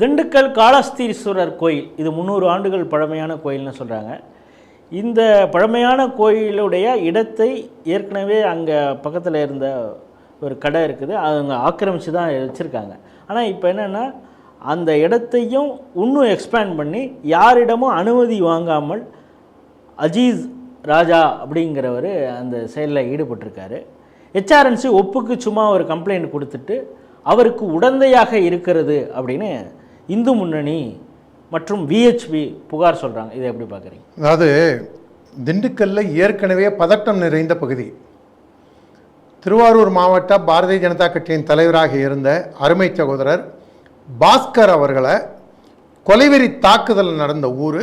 திண்டுக்கல் காளஸ்தீஸ்வரர் கோயில் இது முந்நூறு ஆண்டுகள் பழமையான கோயில்னு சொல்கிறாங்க இந்த பழமையான கோயிலுடைய இடத்தை ஏற்கனவே அங்கே பக்கத்தில் இருந்த ஒரு கடை இருக்குது அவங்க ஆக்கிரமித்து தான் வச்சுருக்காங்க. ஆனால் இப்போ என்னென்னா அந்த இடத்தையும் இன்னும் எக்ஸ்பேண்ட் பண்ணி யாரிடமும் அனுமதி வாங்காமல் அஜீஸ் ராஜா அப்படிங்கிறவர் அந்த செயலில் ஈடுபட்டிருக்காரு. ஹெச்ஆர்என்சி ஒப்புக்கு சும்மா ஒரு கம்ப்ளைண்ட் கொடுத்துட்டு அவருக்கு உடந்தையாக இருக்கிறது அப்படின்னு இந்து முன்னணி மற்றும் விஹெச்பி புகார் சொல்கிறாங்க இதை எப்படி பார்க்குறீங்க? அதாவது திண்டுக்கல்ல ஏற்கனவே பதட்டம் நிறைந்த பகுதி. திருவாரூர் மாவட்ட பாரதிய ஜனதா கட்சியின் தலைவராக இருந்த அருமை சகோதரர் பாஸ்கர் அவர்களை கொலைவெறி தாக்குதல் நடந்த ஊர்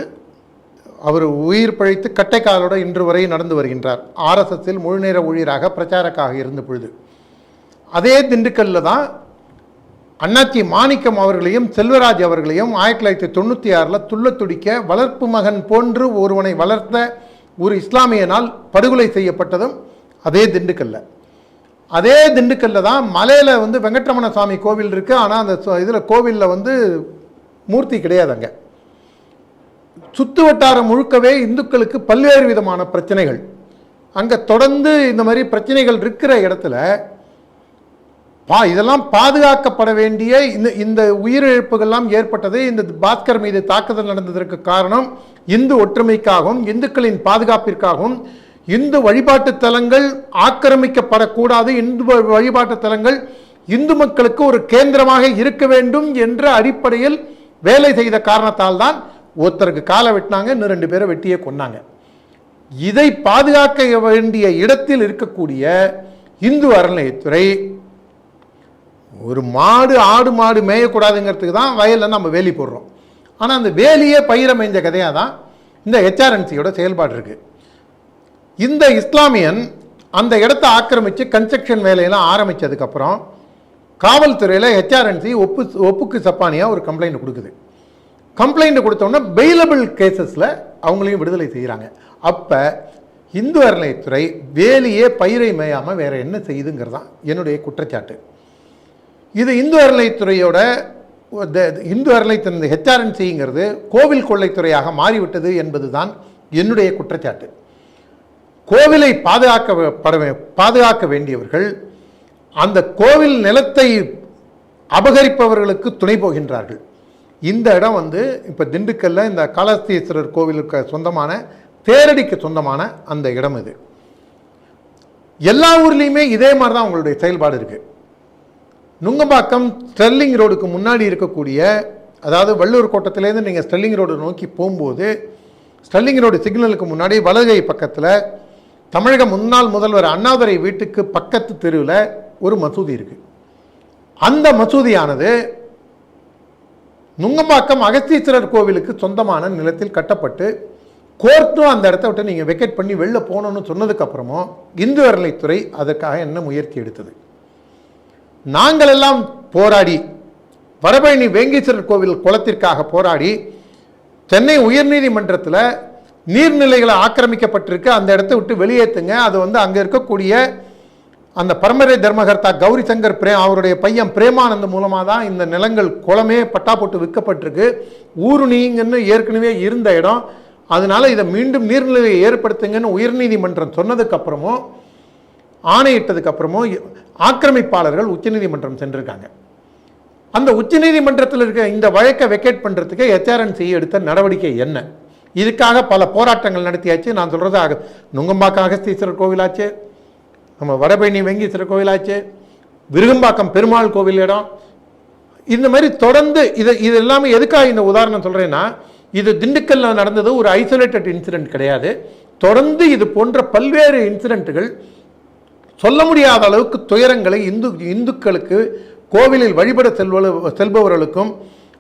அவர் உயிர் பழித்து கட்டைக்காலோட இன்று வரை நடந்து வருகின்றார். ஆர்எஸ்எஸ்ஸில் முழுநேர ஊழியராக பிரச்சாரக்காக இருந்த பொழுது. அதே திண்டுக்கல்ல தான் அண்ணாச்சி மாணிக்கம் அவர்களையும் செல்வராஜ் அவர்களையும் ஆயிரத்தி தொள்ளாயிரத்தி தொண்ணூற்றி ஆறில் துள்ள துடிக்க வளர்ப்பு மகன் போன்று ஒருவனை வளர்த்த ஒரு இஸ்லாமியனால் படுகொலை செய்யப்பட்டதும் அதே திண்டுக்கல்ல. அதே திண்டுக்கல்ல தான் மலையில் வந்து வெங்கட்ரமண சுவாமி கோவில் இருக்குது ஆனால் அந்த இதில் கோவிலில் வந்து மூர்த்தி கிடையாது அங்கே. சுத்து வட்டாரம் முழுக்கவே இந்துக்களுக்கு பல்வேறு விதமான பிரச்சனைகள். அங்கே தொடர்ந்து இந்த மாதிரி பிரச்சனைகள் இருக்கிற இடத்துல பா இதெல்லாம் பாதுகாக்கப்பட வேண்டிய இந்த இந்த உயிரிழப்புகள்லாம் ஏற்பட்டது. இந்த பாஸ்கர் மீது தாக்குதல் நடந்ததற்கு காரணம் இந்து ஒற்றுமைக்காகவும் இந்துக்களின் பாதுகாப்பிற்காகவும். இந்து வழிபாட்டு தலங்கள் ஆக்கிரமிக்கப்படக்கூடாது. இந்து வழிபாட்டு தலங்கள் இந்து மக்களுக்கு ஒரு கேந்திரமாக இருக்க வேண்டும் என்ற அடிப்படையில் வேலை செய்த காரணத்தால் தான் ஒருத்தருக்கு காலை வெட்டினாங்க இன்னும் ரெண்டு பேரை வெட்டியே கொன்னாங்க. இதை பாதுகாக்க வேண்டிய இடத்தில் இருக்கக்கூடிய இந்து அறநிலையத்துறை ஒரு மாடு ஆடு மாடு மேயக்கூடாதுங்கிறதுக்கு தான் வயலில் நம்ம வேலி போடுறோம். ஆனால் அந்த வேலியே பயிரை மேய்ஞ்ச கதையாக தான் இந்த ஹெச்ஆர்என்சியோட செயல்பாடு இருக்குது இந்த இஸ்லாமியன் அந்த இடத்த ஆக்கிரமித்து கன்ஸ்ட்ரக்ஷன் வேலையெல்லாம் ஆரம்பித்ததுக்கப்புறம் காவல்துறையில் ஹெச்ஆர்என்சி ஒப்பு ஒப்புக்கு சப்பானியாக ஒரு கம்ப்ளைண்ட் கொடுக்குது. கம்ப்ளைண்ட் கொடுத்தோன்னா பெயிலபிள் கேசஸில் அவங்களையும் விடுதலை செய்கிறாங்க அப்போ இந்து அறநிலையத்துறை வேலியே பயிரை மேயாமல் வேறு என்ன செய்யுதுங்கிறது தான் என்னுடைய குற்றச்சாட்டு. இது இந்து அறநிலைத்துறையோட இந்து அறநிலைத்துறை ஹெச்ஆர்என்சிங்கிறது கோவில் கொள்ளைத்துறையாக மாறிவிட்டது என்பதுதான் என்னுடைய குற்றச்சாட்டு. கோவிலை பாதுகாக்க பட பாதுகாக்க வேண்டியவர்கள் அந்த கோவில் நிலத்தை அபகரிப்பவர்களுக்கு துணை போகின்றார்கள். இந்த இடம் வந்து இப்போ திண்டுக்கல்ல இந்த காலஸ்தீஸ்வரர் கோவிலுக்கு சொந்தமான தேரடிக்கு சொந்தமான அந்த இடம் இது. எல்லா ஊர்லேயுமே இதே மாதிரி தான் உங்களுடைய செயல்பாடு இருக்குது நுங்கம்பாக்கம் ஸ்டெர்லிங் ரோடுக்கு முன்னாடி இருக்கக்கூடிய அதாவது வள்ளூர் கோட்டத்திலேருந்து நீங்கள் ஸ்டெர்லிங் ரோடு நோக்கி போகும்போது ஸ்டெர்லிங் ரோடு சிக்னலுக்கு முன்னாடி வலதுகை பக்கத்தில் தமிழக முன்னாள் முதல்வர் அண்ணாதுரை வீட்டுக்கு பக்கத்து தெருவில் ஒரு மசூதி இருக்குது அந்த மசூதியானது நுங்கம்பாக்கம் அகஸ்தீஸ்வரர் கோவிலுக்கு சொந்தமான நிலத்தில் கட்டப்பட்டு கோர்ட்டும் அந்த இடத்த விட்டு நீங்கள் வெக்கெட் பண்ணி வெளில போகணும்னு சொன்னதுக்கப்புறமும் இந்து அறநிலைத்துறை அதற்காக என்ன முயற்சி எடுத்தது? நாங்கள் எல்லாம் போராடி வடபழனி வேங்கீஸ்வரர் கோவில் குளத்திற்காக போராடி சென்னை உயர்நீதிமன்றத்தில் நீர்நிலைகளை ஆக்கிரமிக்கப்பட்டிருக்கு. அந்த இடத்த விட்டு வெளியேற்றுங்க அது வந்து அங்கே இருக்கக்கூடிய அந்த பரம்பரை தர்மகர்த்தா கௌரி சங்கர் பிரே அவருடைய பையன் பிரேமானந்த் மூலமாக தான் இந்த நிலங்கள் குளமே பட்டா போட்டு விற்கப்பட்டிருக்கு. ஊருணிங்கன்னு ஏற்கனவே இருந்த இடம். அதனால இதை மீண்டும் நீர்நிலையை ஏற்படுத்துங்கன்னு உயர்நீதிமன்றம் சொன்னதுக்கப்புறமும் ஆணையிட்டதுக்கு அப்புறமும் ஆக்கிரமிப்பாளர்கள் உச்சநீதிமன்றம் சென்றிருக்காங்க. அந்த உச்சநீதிமன்றத்தில் இருக்க இந்த வழக்கை வெக்கேட் பண்ணுறதுக்கு எச்ஆர்என்சி எடுத்த நடவடிக்கை என்ன? இதுக்காக பல போராட்டங்கள் நடத்தியாச்சு. நான் சொல்கிறது ஆக நுங்கம்பாக்கம் அகஸ்தீஸ்வரர் கோவிலாச்சு. நம்ம வடபழனி வெங்கீஸ்வரர் கோவிலாச்சு. விருகம்பாக்கம் பெருமாள் கோவில் இடம். இந்த மாதிரி தொடர்ந்து இது இது எல்லாமே எதுக்காக இந்த உதாரணம் சொல்கிறேன்னா இது திண்டுக்கல்ல நடந்தது ஒரு ஐசோலேட்டட் இன்சிடென்ட் கிடையாது. தொடர்ந்து இது போன்ற பல்வேறு இன்சிடென்ட்டுகள் சொல்ல முடியாத அளவுக்கு துயரங்களை இந்து இந்துக்களுக்கு கோவிலில் வழிபட செல்வ செல்பவர்களுக்கும்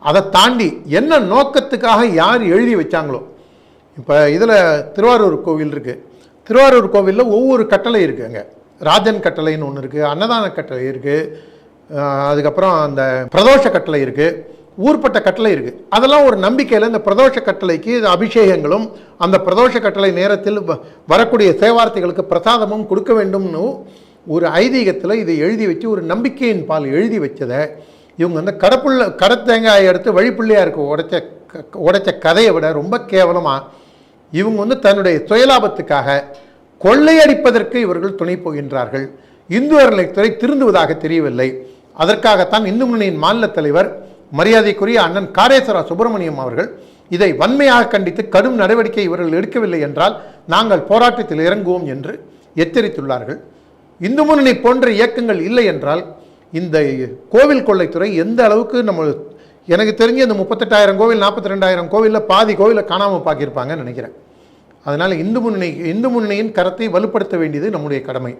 அதை தாண்டி என்ன நோக்கத்துக்காக யார் எழுதி வச்சாங்களோ. இப்போ இதில் திருவாரூர் கோவில் இருக்குது திருவாரூர் கோவிலில் ஒவ்வொரு கட்டளை இருக்குது அங்கே. ராஜன் கட்டளைன்னு ஒன்று இருக்குது அன்னதான கட்டளை இருக்குது அதுக்கப்புறம் அந்த பிரதோஷ கட்டளை இருக்குது ஊர்பட்ட கட்டளை இருக்குது அதெல்லாம் ஒரு நம்பிக்கையில் இந்த பிரதோஷ கட்டளைக்கு அபிஷேகங்களும் அந்த பிரதோஷ கட்டளை நேரத்தில் வ- வரக்கூடிய சேவார்த்தைகளுக்கு பிரசாதமும் கொடுக்க வேண்டும்னு ஒரு ஐதீகத்தில் இதை எழுதி வச்சு ஒரு நம்பிக்கையின் பால் எழுதி வச்சதை இவங்க வந்து கடப்புள்ள கடத்தேங்காயை எடுத்து வழிப்பிள்ளையாருக்கு உடைச்ச க- உடைச்ச கதையை விட ரொம்ப கேவலமாக இவங்க வந்து தன்னுடைய சுயலாபத்துக்காக கொள்ளையடிப்பதற்கு இவர்கள் துணை போகின்றார்கள். இந்து அறநிலைத்துறை திருந்துவதாக தெரியவில்லை. அதற்காகத்தான் இந்து முன்னணியின் மாநில தலைவர் மரியாதைக்குரிய அண்ணன் காரேஸ்வரா சுப்பிரமணியம் அவர்கள் இதை வன்மையாக கண்டித்து கடும் நடவடிக்கை இவர்கள் எடுக்கவில்லை என்றால் நாங்கள் போராட்டத்தில் இறங்குவோம் என்று எச்சரித்துள்ளார்கள். இந்து முன்னணி போன்ற இயக்கங்கள் இல்லை என்றால் இந்த கோவில் கொள்ளைத்துறை எந்த அளவுக்கு நம்ம எனக்கு தெரிஞ்சு இந்த முப்பத்தெட்டாயிரம் கோவில் நாற்பத்தி ரெண்டாயிரம் கோவிலில் பாதி கோவிலை காணாமல் பார்க்கிருப்பாங்கன்னு நினைக்கிறேன். அதனால் இந்து முன்னணி இந்து முன்னணியின் கரத்தை வலுப்படுத்த வேண்டியது நம்முடைய கடமை.